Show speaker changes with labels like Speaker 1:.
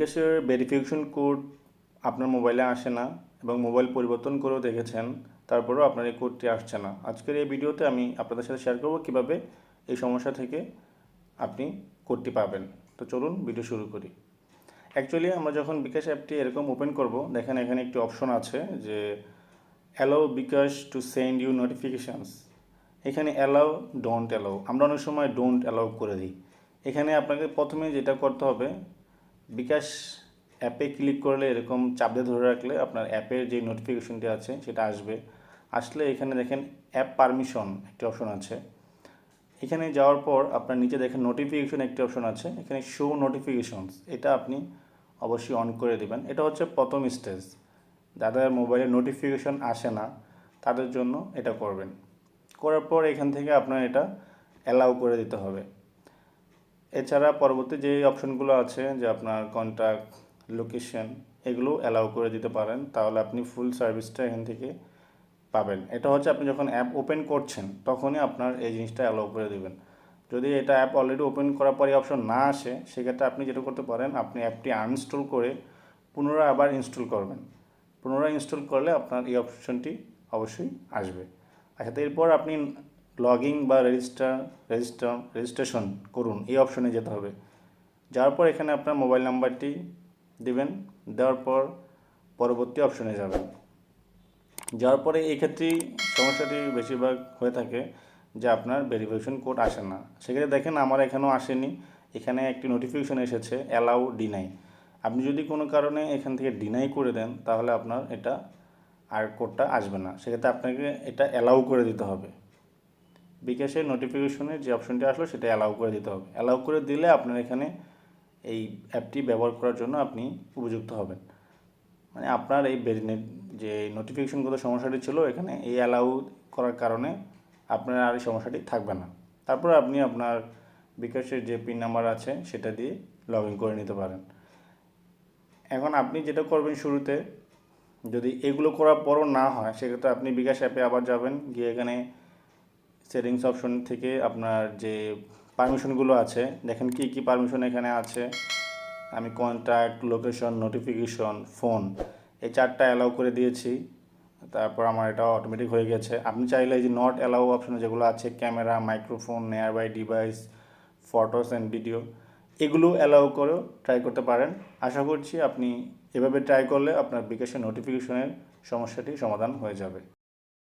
Speaker 1: বিকাশের verification code আপনার মোবাইলে আসে না এবং মোবাইল পরিবর্তন করেও দেখেছেন, তারপরেও আপনার এই কোডটি আসছে না। আজকের এই ভিডিওতে আমি আপনাদের সাথে শেয়ার করব কীভাবে এই সমস্যা থেকে আপনি কোডটি পাবেন। তো চলুন ভিডিও শুরু করি। অ্যাকচুয়ালি আমরা যখন বিকাশ অ্যাপটি এরকম ওপেন করব, দেখেন এখানে একটি অপশন আছে যে allow bKash to send you notifications এখানে অ্যালাউ ডোন্ট অ্যালাউ আমরা অনেক সময় ডোন্ট অ্যালাউ করে দিই। এখানে আপনাকে প্রথমে যেটা করতে হবে বিকাশ অ্যাপে ক্লিক করলে এরকম চাপ দিয়ে ধরে রাখলে আপনার অ্যাপের যে নোটিফিকেশনটি আছে সেটা আসবে। আসলে এখানে দেখেন অ্যাপ পারমিশন একটি অপশন আছে। এখানে যাওয়ার পর আপনার নিচে দেখেন নোটিফিকেশন একটি অপশন আছে। এখানে শো নোটিফিকেশনস এটা আপনি অবশ্যই অন করে দেবেন। এটা হচ্ছে প্রথম স্টেজ যাদের মোবাইলে নোটিফিকেশন আসে না, তাদের জন্য এটা করবেন। করার পর এখান থেকে আপনার এটা অ্যালাউ করে দিতে হবে। এছাড়া পরবর্তী যে অপশনগুলো আছে, যে আপনার কন্ট্যাক্ট লোকেশন এগুলো অ্যালাউ করে দিতে পারেন। তাহলে আপনি ফুল সার্ভিসটা এখান থেকে পাবেন। এটা হচ্ছে আপনি যখন অ্যাপ ওপেন করছেন, তখনই আপনার এই জিনিসটা অ্যালাউ করে দেবেন। যদি এটা অ্যাপ অলরেডি ওপেন করার পরে অপশন না আসে, সেক্ষেত্রে আপনি যেটা করতে পারেন, আপনি অ্যাপটি আনইনস্টল করে পুনরায় আবার ইনস্টল করবেন। পুনরায় ইনস্টল করলে আপনার এই অপশনটি অবশ্যই আসবে। আচ্ছা এরপর আপনি লগইন বা রেজিস্টার রেজিস্টার রেজিস্ট্রেশন করুন, এই অপশনে যেতে হবে। যাওয়ার পর এখানে আপনার মোবাইল নাম্বারটি দিবেন, দেওয়ার পর পরবর্তী অপশনে যাবেন। যাওয়ার পরে এই ক্ষেত্রেই সমস্যাটি বেশিরভাগ হয়ে থাকে যে আপনার ভেরিফিকেশন কোড আসে না। সেক্ষেত্রে দেখেন আমার এখানেও আসেনি, এখানে একটি নোটিফিকেশন এসেছে অ্যালাউ ডিনাই আপনি যদি কোনো কারণে এখান থেকে ডিনাই করে দেন, তাহলে আপনার এটা আর কোডটা আসবে না। সেক্ষেত্রে আপনাকে এটা অ্যালাউ করে দিতে হবে। বিকাশের নোটিফিকেশনের যে অপশনটি আসলো সেটা অ্যালাউ করে দিতে হবে। অ্যালাউ করে দিলে আপনার এখানে এই অ্যাপটি ব্যবহার করার জন্য আপনি উপযুক্ত হবেন। মানে আপনার এই বেরিনে- যে নোটিফিকেশনগত সমস্যাটি ছিল, এখানে এই অ্যালাউ করার কারণে আপনার আর এই সমস্যাটি থাকবে না। তারপর আপনি আপনার বিকাশের যে পিন নাম্বার আছে, সেটা দিয়ে লগ করে নিতে পারেন। এখন আপনি যেটা করবেন শুরুতে, যদি এগুলো করার পরও না হয়, সেক্ষেত্রে আপনি বিকাশ অ্যাপে আবার যাবেন, গিয়ে এখানে সেটিংস অপশন থেকে আপনার যে পারমিশনগুলো আছে, দেখেন কি কি পারমিশন এখানে আছে। আমি কন্ট্যাক্ট লোকেশন নোটিফিকেশন ফোন এই চারটা অ্যালাউ করে দিয়েছি। তারপর আমার এটা অটোমেটিক হয়ে গেছে। আপনি চাইলে এই যে নট অ্যালাউ অপশন যেগুলো আছে camera microphone nearby device photos and video এগুলো অ্যালাউ করেও ট্রাই করতে পারেন। আশা করছি আপনি এভাবে ট্রাই করলে আপনার বিকাশের নোটিফিকেশনের সমস্যাটি সমাধান হয়ে যাবে।